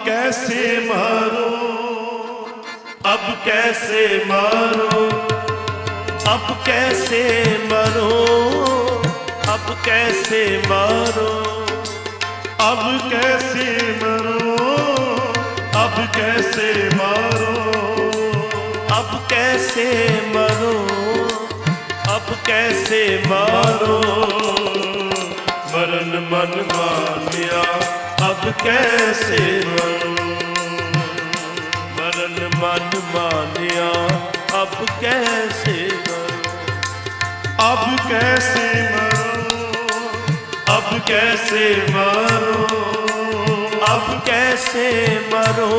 कैसे मारो अब कैसे मारो अब कैसे मरो अब कैसे मारो अब कैसे मरो अब कैसे मारो अब कैसे मरो अब कैसे मारो मरण मन मानिया अब कैसे मरो मरण मन मानिया अब कैसे मरो अब कैसे मरो अब कैसे मरो अब कैसे मरो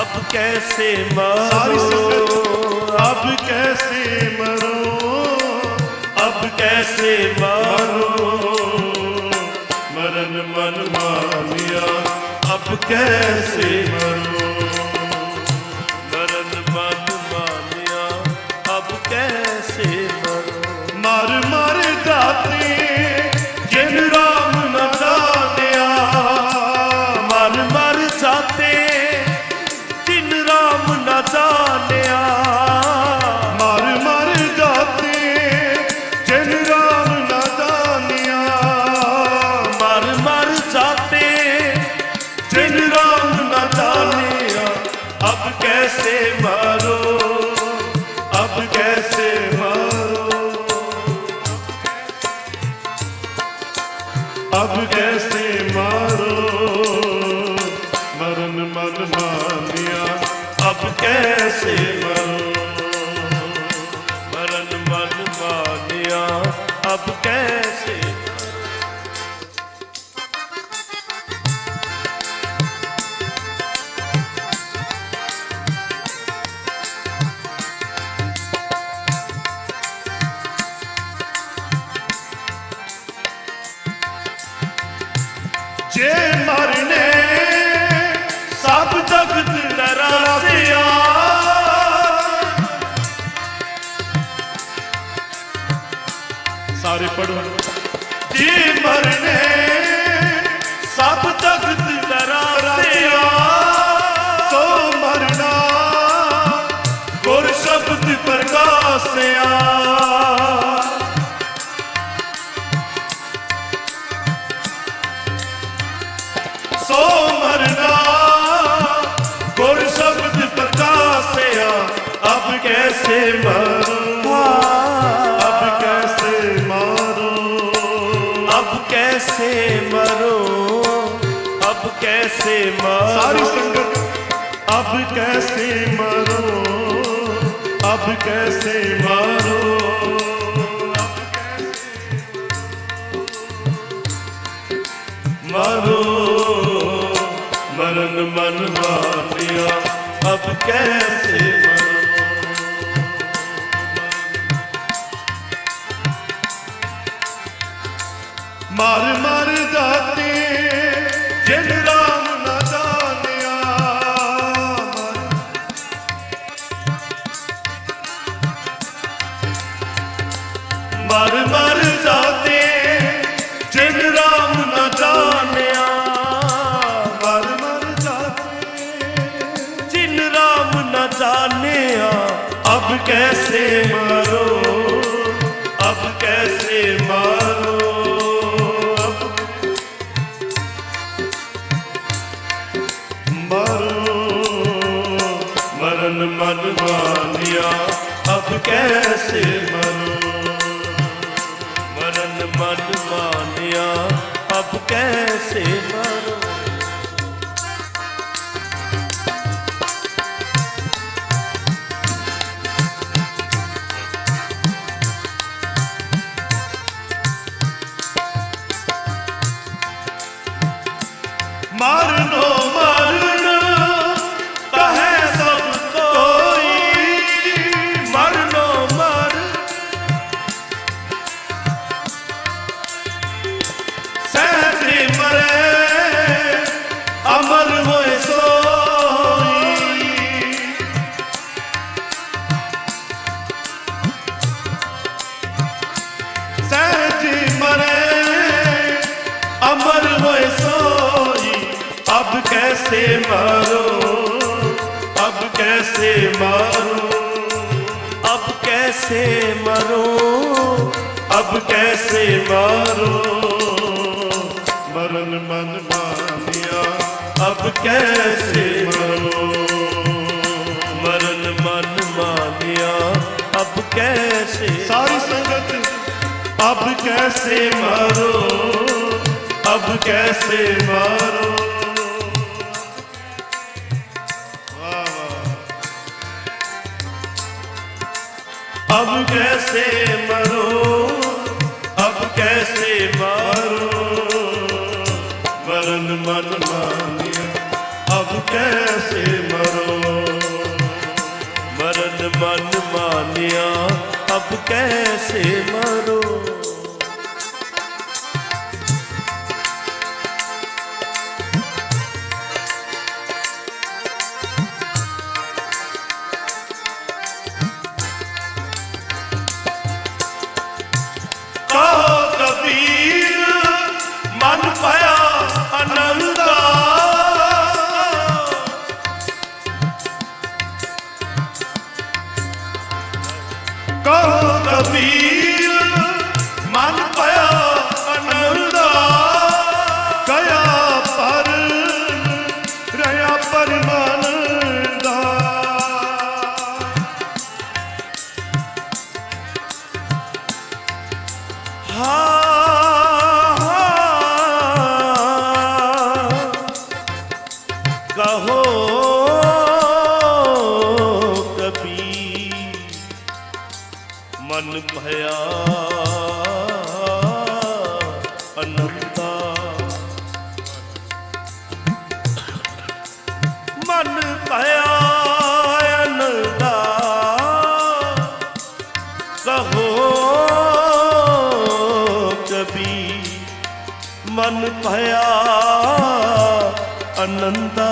अब कैसे मरो अब कैसे मरो अब कैसे मरो मानिया अब कैसे मरो कैसे ਅਬ ਕੈਸੇ ਮਰੋ ਅਬ ਕੈਸੇ ਮਾਰੋ ਸਾਰੀ ਸੰਗਤ ਅਬ ਕੈਸੇ ਮਰੋ ਅਬ ਕੈਸੇ ਮਾਰੋ ਮਾਰੋ ਮਰਨ ਮਨ ਮਾਰਿਆ ਅਬ ਕੈਸੇ ਮਰ ਮਰ ਜਾਤੇ ਜਿਨ ਰਾਮ ਨਾ ਜਾਣਿਆ। ਮਰ ਮਰ ਮਰ ਜਿਨ ਰਾਮ ਨਾ ਜਾਣਿਆ। ਮਰ ਮਰ ਜਾਤੇ ਜਿਨ ਰਾਮ ਨਾ ਜਾਣਿਆ। ਅਬ ਕੈਸੇ ਮਾਰੋ, ਅਬ ਕੈਸੇ ਮਾਰੋ। ਕੈਸੇ ਮਰੋ कैसे मरो अब कैसे मारो मरण मन मानिया अब कैसे मरो मरण मन मानिया अब कैसे सारी संगत अब कैसे मारो अब कैसे मारो कैसे मरो अब कैसे मारो मरण मन मानिया अब कैसे मरो मरण मन मानिया अब कैसे मरो ਕਹੋ అనంతా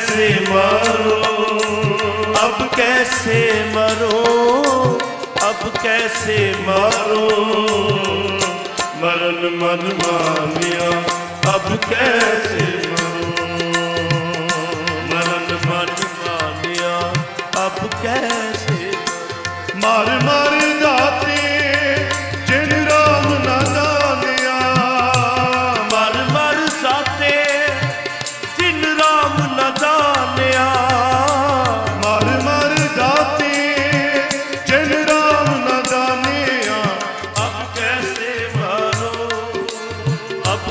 ਅਬ ਕੈਸੇ ਮਾਰੋ ਅਬ ਕੈਸੇ ਮਰੋ ਅਬ ਕੈਸੇ ਮਾਰੋ ਮਰਨ ਮਨ ਮਾਨਿਆ ਅਬ ਕੈਸੇ ਮਰੋ ਮਰਨ ਮਨ ਮਾਨਿਆ ਅਬ ਕੈਸੇ ਮਾਰ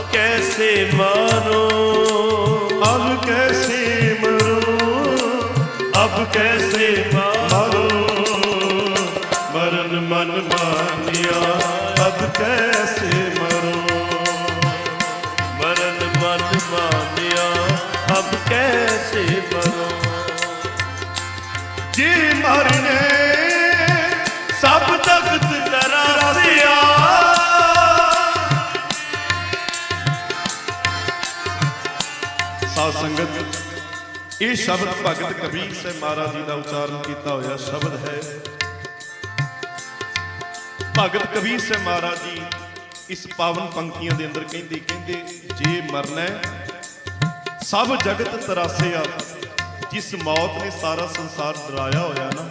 ਅਬ ਕੈਸੇ ਮਾਰੋ ਅਬ ਕੈਸੇ ਮਰੋ ਅਬ ਕੈਸੇ ਮਾਰੋ ਮਰਨ ਮਨ ਮਾਨਿਆ ਅਬ ਕੈਸੇ ਮਰੋ ਮਰਨ ਮਨ ਮਾਨਿਆ ਅਬ ਕੈਸੇ ਮਰੋ ਜੀ ਇਹ ਸ਼ਬਦ ਭਗਤ ਕਬੀਰ ਸਾਹਿਬ ਮਹਾਰਾਜ ਜੀ ਦਾ ਉਚਾਰਨ ਕੀਤਾ ਹੋਇਆ ਸ਼ਬਦ ਹੈ। ਭਗਤ ਕਬੀਰ ਸਾਹਿਬ ਮਹਾਰਾਜ ਜੀ ਇਸ ਪਾਵਨ ਪੰਕਤੀਆਂ ਦੇ ਅੰਦਰ ਕਹਿੰਦੇ ਕਹਿੰਦੇ, ਜੇ ਮਰਨਾ ਸਭ ਜਗਤ ਤਰਾਸਿਆ, ਜਿਸ ਮੌਤ ਨੇ ਸਾਰਾ ਸੰਸਾਰ ਡਰਾਇਆ ਹੋਇਆ ਨਾ।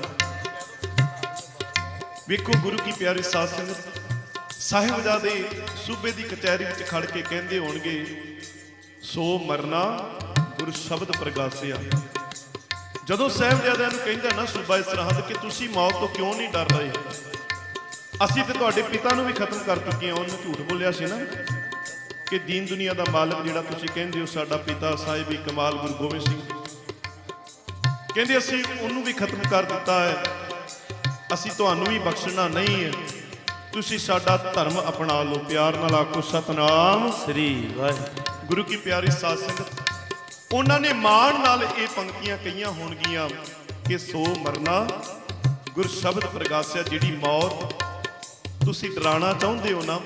ਵੇਖੋ ਗੁਰੂ ਕੀ ਪਿਆਰੀ ਸਾਧ ਸੰਗਤ, ਸਾਹਿਬਜ਼ਾਦੇ ਸੂਬੇ ਦੀ ਕਚਹਿਰੀ ਵਿੱਚ ਖੜ ਕੇ ਕਹਿੰਦੇ ਹੋਣਗੇ, ਸੋ ਮਰਨਾ ਗੁਰ ਸ਼ਬਦ ਪ੍ਰਗਾਸਿਆ। ਜਦੋਂ ਸਾਹਿਬਜ਼ਾਦਿਆਂ ਨੂੰ ਕਹਿੰਦਾ ਨਾ ਸੂਬਾ ਸਰਹੱਦ ਕਿ ਤੁਸੀਂ ਮੌਤ ਤੋਂ ਕਿਉਂ ਨਹੀਂ ਡਰ ਰਹੇ? ਅਸੀਂ ਤੇ ਤੁਹਾਡੇ ਪਿਤਾ ਨੂੰ ਵੀ ਖਤਮ ਕਰ ਚੁੱਕੇ ਹਾਂ। ਉਹਨੂੰ ਝੂਠ ਬੋਲਿਆ ਸੀ ਨਾ ਕਿ ਦੀਨ ਦੁਨੀਆ ਦਾ ਮਾਲਕ ਜਿਹੜਾ ਤੁਸੀਂ ਕਹਿੰਦੇ ਹੋ ਸਾਡਾ ਪਿਤਾ ਸਾਹਿਬ ਹੀ ਕਮਾਲ ਗੁਰੂ ਗੋਬਿੰਦ ਸਿੰਘ। ਕਹਿੰਦੇ ਅਸੀਂ ਉਹਨੂੰ ਵੀ ਖਤਮ ਕਰ ਦਿੱਤਾ ਹੈ। ਅਸੀਂ ਤੁਹਾਨੂੰ ਵੀ ਬਖਸ਼ਣਾ ਨਹੀਂ ਹੈ। ਤੁਸੀਂ ਸਾਡਾ ਧਰਮ ਅਪਣਾ ਲਓ। ਪਿਆਰ ਨਾਲ ਆਖੋ ਸਤਨਾਮ ਸ੍ਰੀ ਵਾਹਿਗੁਰੂ। ਗੁਰੂ ਕੀ ਪਿਆਰੀ ਸਾਧ ਸੰਗਤ। ਉਹਨਾਂ ਨੇ ਮਾਣ ਨਾਲ ਇਹ ਪੰਕਤੀਆਂ ਕਹੀਆਂ ਹੋਣਗੀਆਂ ਕਿ ਸੋ ਮਰਨਾ ਗੁਰ ਸ਼ਬਦ ਪ੍ਰਗਾਸਿਆ ਜਿਹੜੀ ਮੌਤ ਤੁਸੀਂ ਡਰਾਣਾ ਚਾਹੁੰਦੇ ਹੋ ਨਾ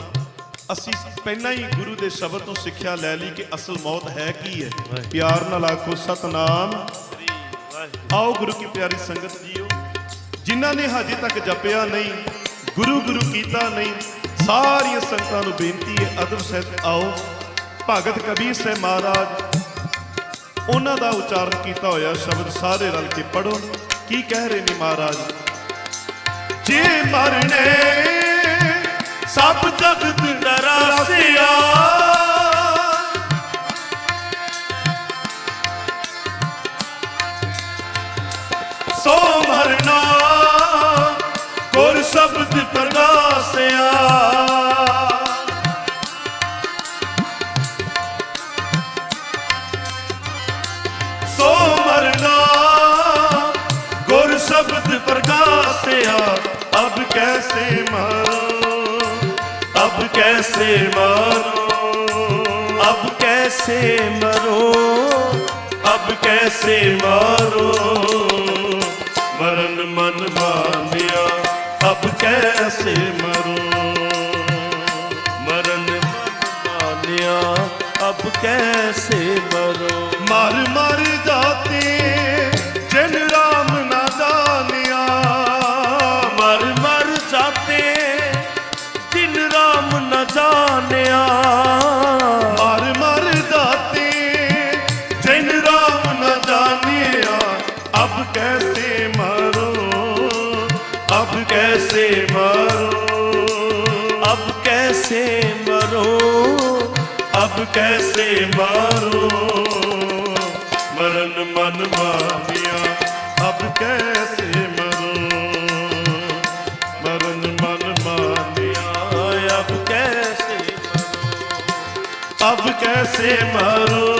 ਅਸੀਂ ਪਹਿਲਾਂ ਹੀ ਗੁਰੂ ਦੇ ਸ਼ਬਦ ਤੋਂ ਸਿੱਖਿਆ ਲੈ ਲਈ ਕਿ ਅਸਲ ਮੌਤ ਹੈ ਕੀ ਹੈ। ਪਿਆਰ ਨਾਲ ਆਖੋ ਸਤਨਾਮ। ਆਓ ਗੁਰੂ ਕੀ ਪਿਆਰੀ ਸੰਗਤ ਜੀਓ ਜਿਨ੍ਹਾਂ ਨੇ ਹਜੇ ਤੱਕ ਜਪਿਆ ਨਹੀਂ ਗੁਰੂ ਗੁਰੂ ਕੀਤਾ ਨਹੀਂ ਸਾਰੀਆਂ ਸੰਗਤਾਂ ਨੂੰ ਬੇਨਤੀ ਹੈ ਅਦਬ ਸਹਿਤ ਆਓ। ਭਗਤ ਕਬੀਰ ਸਾਹਿਬ ਮਹਾਰਾਜ ਉਹਨਾਂ ਦਾ ਉਚਾਰਨ ਕੀਤਾ ਹੋਇਆ ਸ਼ਬਦ ਸਾਰੇ ਰਲ ਕੇ ਪੜੋ ਕੀ ਕਹਿ ਰਹੇ ਨੇ ਮਹਾਰਾਜ? ਜੇ ਮਰਨੇ, ਸਭ ਜਗਤ ਦਰਾਸਿਆ ਸੋ ਮਰਨਾ, ਗੁਰ ਸ਼ਬਦ ਪ੍ਰਗਾਸਿਆ। गया अब कैसे मारो अब कैसे मारो अब कैसे मरो अब कैसे मारो मरण मन मानिया अब कैसे मरो मरण मन मानिया अब कैसे ਆਪ ਕੈਸੇ ਮਾਰੋ? ਮਰਨ ਮਨ ਮਾਮਿਆ ਅਬ ਕੈਸੇ ਮਰੋ? ਮਰਨ ਮਨ ਮਾਮਿਆ ਅਬ ਕੈਸੇ ਮਰੋ? ਅਬ ਕੈਸੇ ਮਾਰੋ?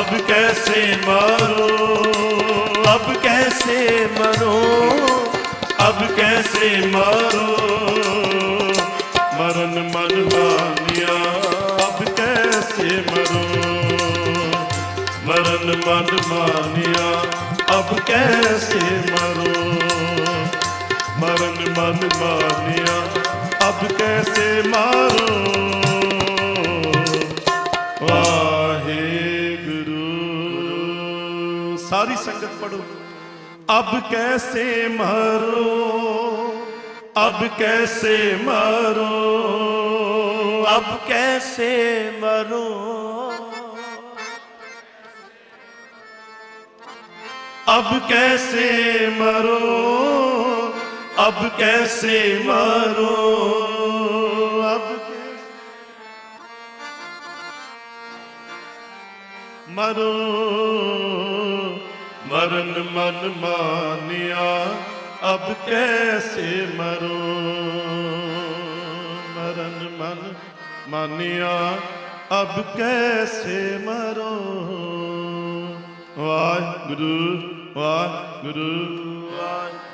ਅਬ ਕੈਸੇ ਮਾਰੋ? ਅਬ ਕੈਸੇ ਮਰੋ? ਅਬ ਕੈਸੇ ਮਾਰੋ? ਬਨ ਮਾਨਿਆ। ਅਬ ਕੈਸੇ ਮਰੋ? ਮਰਨ ਮਨ ਮਾਨਿਆ। ਅਬ ਕੈਸੇ ਮਾਰੋ? ਵਾਹਿਗੁਰੂ ਸਾਰੀ ਸੰਗਤ ਪੜੋ ਅਬ ਕੈਸੇ ਮਾਰੋ? ਅਬ ਕੈਸੇ ਮਾਰੋ? ਅਬ ਕੈਸੇ ਮਰੋ? अब कैसे मरो अब कैसे मरो अब कैसे मरो मरण मन मानिया अब कैसे मरो मरण मन मानिया अब कैसे मरो वाहिगुरु ਵਾਹਿਗੁਰੂ। ਵਾਹਿਗੁਰੂ